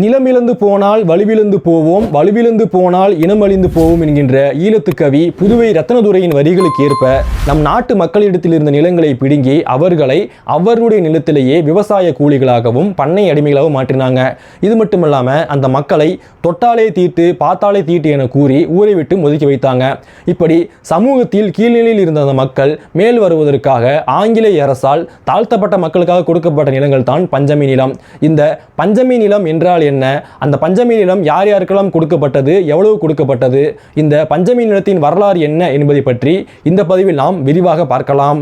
நிலமிழந்து போனால் வலுவிழந்து போவோம் வலுவிழந்து போனால் இனமழிந்து போவோம் என்கின்ற ஈழத்து கவி புதுவை ரத்னதுரையின் வரிகளுக்கு ஏற்ப நம் நாட்டு மக்களிடத்தில் இருந்த நிலங்களை பிடுங்கி அவர்களை அவர்களுடைய நிலத்திலேயே விவசாய கூலிகளாகவும் பண்ணை அடிமைகளாகவும் மாற்றினாங்க. இது மட்டும் இல்லாமல் அந்த மக்களை தொட்டாலே தீட்டு பார்த்தாலே தீட்டு என கூறி ஊரை விட்டு ஒதுக்கி வைத்தாங்க. இப்படி சமூகத்தில் கீழ்நிலையில் இருந்த அந்த மக்கள் மேல் வருவதற்காக ஆங்கிலேய அரசால் தாழ்த்தப்பட்ட மக்களுக்காக கொடுக்கப்பட்ட நிலங்கள் தான் பஞ்சமி நிலம். இந்த பஞ்சமி நிலம் என்றால் என்ன? அந்த பஞ்சமி நிலம் யார் யாருக்கெல்லாம் கொடுக்கப்பட்டது? எவ்வளவு கொடுக்கப்பட்டது? இந்த பஞ்சமி நிலத்தின் வரலாறு என்ன என்பதை பற்றி இந்த பதிவில் நாம் விரிவாக பார்க்கலாம்.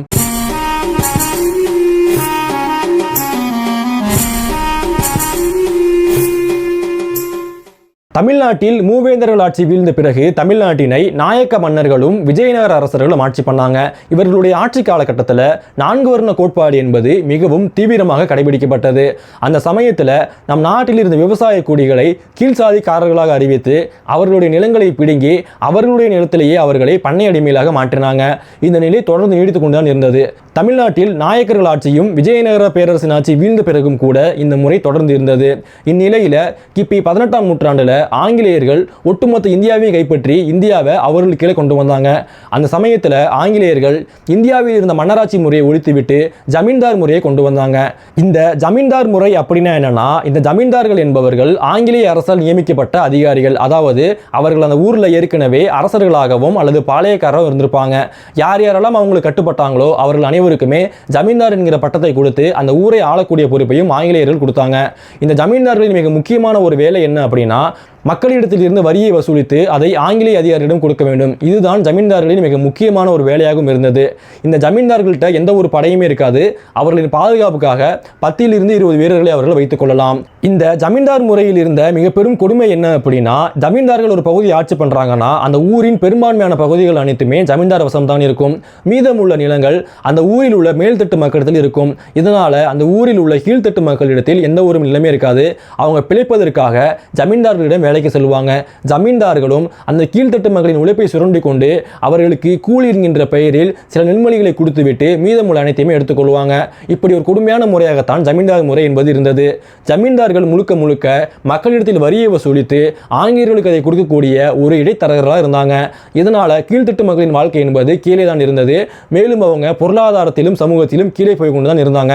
தமிழ்நாட்டில் மூவேந்தர்கள் ஆட்சி வீழ்ந்த பிறகு தமிழ்நாட்டினை நாயக்க மன்னர்களும் விஜயநகர அரசர்களும் ஆட்சி பண்ணாங்க. இவர்களுடைய ஆட்சி காலகட்டத்தில் நான்கு வர்ண கோட்பாடு என்பது மிகவும் தீவிரமாக கடைபிடிக்கப்பட்டது. அந்த சமயத்தில் நம் நாட்டில் இருந்த விவசாய கூடிகளை கீழ்சாதிக்காரர்களாக அறிவித்து அவர்களுடைய நிலங்களை பிடுங்கி அவர்களுடைய நிலத்திலேயே அவர்களை பண்ணை அடிமையிலாக மாற்றினாங்க. இந்த நிலை தொடர்ந்து நீடித்துக் கொண்டுதான் இருந்தது. தமிழ்நாட்டில் நாயக்கர்கள் ஆட்சியும் விஜயநகர பேரரசின் ஆட்சி வீழ்ந்த பிறகும் கூட இந்த முறை தொடர்ந்து இருந்தது. இந்நிலையில் கிபி பதினெட்டாம் நூற்றாண்டில் ஆங்கிலேயர்கள் ஒட்டுமொத்த இந்தியாவையும் கைப்பற்றி இந்தியாவை அவர்கள் கீழே கொண்டு வந்தாங்க. அந்த சமயத்தில் ஆங்கிலேயர்கள் இந்தியாவில் இருந்த மன்னராட்சி முறையை ஒழித்துவிட்டு ஜமீன்தார் முறையை கொண்டு வந்தாங்க. இந்த ஜமீன்தார் முறை அப்படின்னா என்னன்னா இந்த ஜமீன்தார்கள் என்பவர்கள் ஆங்கிலேய அரசால் நியமிக்கப்பட்ட அதிகாரிகள். அதாவது அவர்கள் அந்த ஊரில் ஏற்கனவே அரசர்களாகவும் அல்லது பாளையக்காரரும் இருந்திருப்பாங்க. யார் யாரெல்லாம் அவங்களுக்கு கட்டுப்பட்டாங்களோ அவர்கள் அனைவருக்குமே ஜமீன்தார் என்கிற பட்டத்தை கொடுத்து அந்த ஊரை ஆளக்கூடிய பொறுப்பையும் ஆங்கிலேயர்கள் கொடுத்தாங்க. இந்த ஜமீன்தார்களின் மிக முக்கியமான ஒரு வேலை என்ன அப்படின்னா மக்களிடத்தில் இருந்து வரியை வசூலித்து அதை ஆங்கிலேய அதிகாரியிடம் கொடுக்க வேண்டும். இதுதான் ஜமீன்தார்களின் மிக முக்கியமான ஒரு வேலையாகவும் இருந்தது. இந்த ஜமீன்தார்கள்ட்ட எந்த ஒரு படையுமே இருக்காது. அவர்களின் பாதுகாப்புக்காக பத்திலிருந்து இருபது வீரர்களை அவர்கள் வைத்துக் கொள்ளலாம். இந்த ஜமீன்தார் முறையில் இருந்த மிக பெரும் கொடுமை என்ன அப்படின்னா ஜமீன்தார்கள் ஒரு பகுதியை ஆட்சி பண்றாங்கன்னா அந்த ஊரின் பெரும்பான்மையான பகுதிகள் அனைத்துமே ஜமீன்தார் வசம் தான் இருக்கும். மீதமுள்ள நிலங்கள் அந்த ஊரில் உள்ள மேல்தட்டு மக்களிடத்தில் இருக்கும். இதனால அந்த ஊரில் உள்ள கீழ்த்தட்டு மக்களிடத்தில் எந்த ஒரு நிலைமை இருக்காது. அவங்க பிழைப்பதற்காக ஜமீன்தார்களிடம் வேலைக்கு செல்வாங்க ஜமீன்தார்களும் அந்த கீழ்த்தட்டு மக்களின் உழைப்பை சுரண்டி கொண்டு அவர்களுக்கு கூலி என்கின்ற பெயரில் சில நெல்மொழிகளை கொடுத்துவிட்டு மீதமுள்ள அனைத்தையுமே எடுத்துக்கொள்வாங்க. இப்படி ஒரு கொடுமையான முறையாகத்தான் ஜமீன்தார் முறை என்பது இருந்தது. ஜமீன்தார்கள் முழுக்க முழுக்க மக்களிடத்தில் வரியை வசூலித்து ஆங்கிலேயர்களுக்கு அதை கொடுக்கக்கூடிய ஒரு இடைத்தரகர்களாக இருந்தாங்க. இதனால் கீழ்த்தட்டு மக்களின் வாழ்க்கை என்பது கீழே தான் இருந்தது. மேலும் அவங்க பொருளாதாரத்திலும் சமூகத்திலும் கீழே போய் கொண்டு தான் இருந்தாங்க.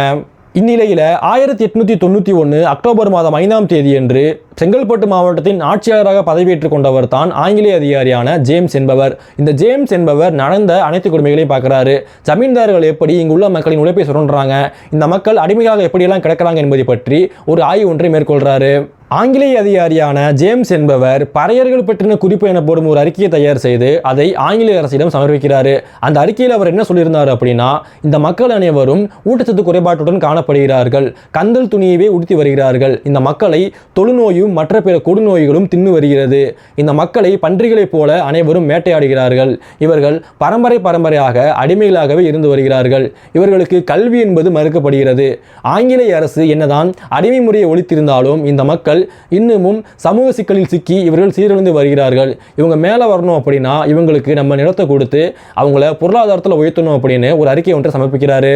இந்நிலையில் ஆயிரத்தி எட்நூற்றி தொண்ணூற்றி ஒன்று அக்டோபர் மாதம் ஐந்தாம் தேதியன்று செங்கல்பட்டு மாவட்டத்தின் ஆட்சியாளராக பதவியேற்றுக் கொண்டவர் தான் ஆங்கிலேய அதிகாரியான ஜேம்ஸ் என்பவர். இந்த ஜேம்ஸ் என்பவர் நடந்த அனைத்து கொடுமைகளையும் பார்க்குறாரு. ஜமீன்தார்கள் எப்படி இங்குள்ள மக்களின் உழைப்பை சுரண்டுறாங்க? இந்த மக்கள் அடிமையாக எப்படியெல்லாம் கிடக்கிறாங்க என்பதை பற்றி ஒரு ஆய்வு ஒன்றை மேற்கொள்கிறாரு ஆங்கிலேய அதிகாரியான ஜேம்ஸ் என்பவர் பறையர்கள் பற்றின குறிப்பு எனப்படும் ஒரு அறிக்கையை தயார் செய்து அதை ஆங்கிலேய அரசிடம் சமர்ப்பிக்கிறார். அந்த அறிக்கையில் அவர் என்ன சொல்லியிருந்தார் அப்படின்னா இந்த மக்கள் அனைவரும் ஊட்டச்சத்து குறைபாட்டுடன் காணப்படுகிறார்கள் கந்தல் துணியவே உடுத்தி வருகிறார்கள். இந்த மக்களை தொழுநோயும் மற்ற பிற கொடுநோய்களும் தின்னு வருகிறது. இந்த மக்களை பன்றிகளைப் போல அனைவரும் வேட்டையாடுகிறார்கள் இவர்கள் பரம்பரை பரம்பரையாக அடிமைகளாகவே இருந்து வருகிறார்கள். இவர்களுக்கு கல்வி என்பது மறுக்கப்படுகிறது. ஆங்கிலேய அரசு என்னதான் அடிமை முறையை ஒழித்திருந்தாலும் இந்த மக்கள் இன்னமும் சமூக சிக்கலில் சிக்கி இவர்கள் சீரழிந்து வருகிறார்கள். இவங்க மேலே வரணும் அப்படின்னா இவங்களுக்கு நம்ம நிலத்தை கொடுத்து அவங்கள பொருளாதாரத்தில் உயர்த்தணும் அப்படின்னு ஒரு அறிக்கை ஒன்றை சமர்ப்பிக்கிறாரு.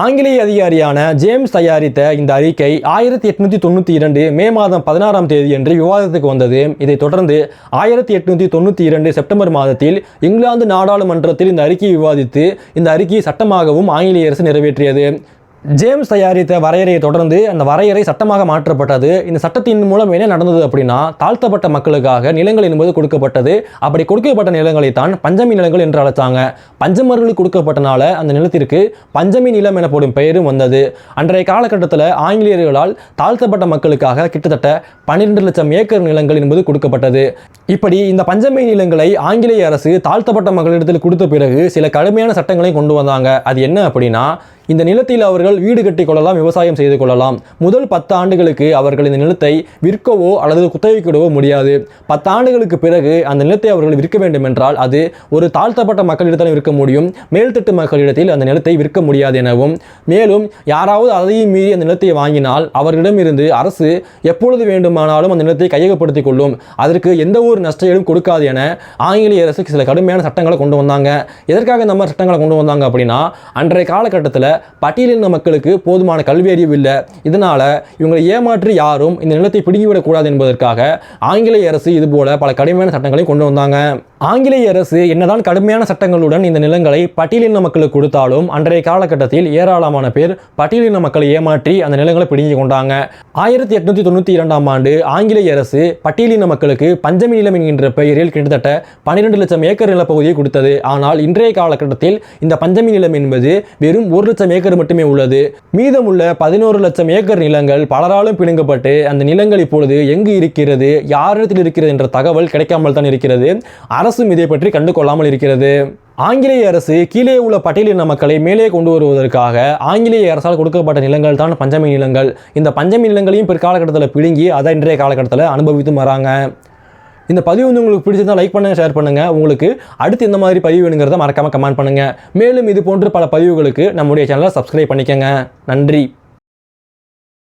ஆங்கிலேய அதிகாரியான ஜேம்ஸ் தயாரித்த இந்த அறிக்கை ஆயிரத்தி எட்நூத்தி தொண்ணூற்றி இரண்டு மே மாதம் பதினாறாம் தேதி என்று விவாதத்துக்கு வந்தது. இதைத் தொடர்ந்து ஆயிரத்தி எட்நூத்தி தொண்ணூற்றி இரண்டு செப்டம்பர் மாதத்தில் இங்கிலாந்து நாடாளுமன்றத்தில் இந்த அறிக்கையை விவாதித்து இந்த அறிக்கையை சட்டமாகவும் ஆங்கிலேய அரசு நிறைவேற்றியது. ஜேம்ஸ் தயாரித்த வரையறையை தொடர்ந்து அந்த வரையறை சட்டமாக மாற்றப்பட்டது. இந்த சட்டத்தின் மூலம் என்ன நடந்தது அப்படின்னா தாழ்த்தப்பட்ட மக்களுக்காக நிலங்கள் என்பது கொடுக்கப்பட்டது. அப்படி கொடுக்கப்பட்ட நிலங்களை தான் பஞ்சமி நிலங்கள் என்று அழைத்தாங்க. பஞ்சமர்களுக்கு கொடுக்கப்பட்டனால அந்த நிலத்திற்கு பஞ்சமி நிலம் எனப்படும் பெயரும் வந்தது. அன்றைய காலகட்டத்தில் ஆங்கிலேயர்களால் தாழ்த்தப்பட்ட மக்களுக்காக கிட்டத்தட்ட பன்னிரெண்டு லட்சம் ஏக்கர் நிலங்கள் என்பது கொடுக்கப்பட்டது. இப்படி இந்த பஞ்சமை நிலங்களை ஆங்கிலேய அரசு தாழ்த்தப்பட்ட மக்களிடத்தில் கொடுத்த பிறகு சில கடுமையான சட்டங்களை கொண்டு வந்தாங்க. அது என்ன அப்படின்னா இந்த நிலத்தில் அவர்கள் வீடு கட்டி கொள்ளலாம் விவசாயம் செய்து கொள்ளலாம். முதல் பத்து ஆண்டுகளுக்கு அவர்கள் இந்த நிலத்தை விற்கவோ அல்லது குத்தகைக்கிடவோ முடியாது. பத்து ஆண்டுகளுக்கு பிறகு அந்த நிலத்தை அவர்கள் விற்க வேண்டும் என்றால் அது ஒரு தாழ்த்தப்பட்ட மக்களிடத்தில் விற்க முடியும். மேல்தட்டு மக்களிடத்தில் அந்த நிலத்தை விற்க முடியாது எனவும். மேலும் யாராவது அதையும் மீறி அந்த நிலத்தை வாங்கினால் அவர்களிடமிருந்து அரசு எப்பொழுது வேண்டுமானாலும் அந்த நிலத்தை கையகப்படுத்திக் கொள்ளும். அதற்கு எந்த ஒரு நஷ்டையும் கொடுக்காது என ஆங்கிலேய அரசு சில கடுமையான சட்டங்களை கொண்டு வந்தாங்க. எதற்காக இந்த மாதிரி சட்டங்களை கொண்டு வந்தாங்க அப்படின்னா அன்றைய காலகட்டத்தில் பட்டியலின மக்களுக்கு போதுமான கல்வி அறிவு இல்லை இதனால் இவங்களை ஏமாற்றி யாரும் இந்த நிலத்தை பிடுங்கிவிடக்கூடாது என்பதற்காக ஆங்கிலேய அரசு இதுபோல பல கடுமையான சட்டங்களை கொண்டு வந்தாங்க. ஆங்கிலேய அரசு என்னதான் கடுமையான சட்டங்களுடன் இந்த நிலங்களை பட்டியலின மக்களுக்கு கொடுத்தாலும் அன்றைய காலகட்டத்தில் ஏராளமான பேர் பட்டியலின மக்களை ஏமாற்றி அந்த நிலங்களை பிடுங்கி கொண்டாங்க. ஆயிரத்தி எட்நூத்தி தொண்ணூற்றி இரண்டாம் ஆண்டு ஆங்கிலேய அரசு பட்டியலின மக்களுக்கு பஞ்சமி நிலம் என்கின்ற பெயரில் கிட்டத்தட்ட பன்னிரெண்டு லட்சம் ஏக்கர் நிலப்பகுதியை கொடுத்தது. ஆனால் இன்றைய காலகட்டத்தில் இந்த பஞ்சமி நிலம் என்பது வெறும் ஒரு லட்சம் ஏக்கர் மட்டுமே உள்ளது. மீதமுள்ள பதினோரு லட்சம் ஏக்கர் நிலங்கள் பலராலும் பிடுங்கப்பட்டு அந்த நிலங்கள் இப்பொழுது எங்கு இருக்கிறது யாரிடத்தில் இருக்கிறது என்ற தகவல் கிடைக்காமல் தான் இருக்கிறது. அரசும் இதை பற்றி கண்டு கொள்ளாமல் இருக்கிறது. ஆங்கிலேய அரசு கீழே உள்ள பட்டியலின மக்களை மேலே கொண்டு வருவதற்காக ஆங்கிலேய அரசால் கொடுக்கப்பட்ட நிலங்கள் தான் பஞ்சமி நிலங்கள். இந்த பஞ்சமி நிலங்களையும் பிற்காலகட்டத்தில் பிடுங்கி அதை இன்றைய காலகட்டத்தில் அனுபவித்து வராங்க. இந்த பதிவு வந்து உங்களுக்கு பிடிச்சிருந்தால் லைக் பண்ணுங்கள் ஷேர் பண்ணுங்கள் உங்களுக்கு அடுத்து இந்த மாதிரி பதிவு வேணுங்கிறத மறக்காமல் கமெண்ட் பண்ணுங்க. மேலும் இது போன்று பல பதிவுகளுக்கு நம்முடைய சேனலை சப்ஸ்கிரைப் பண்ணிக்கங்க. நன்றி.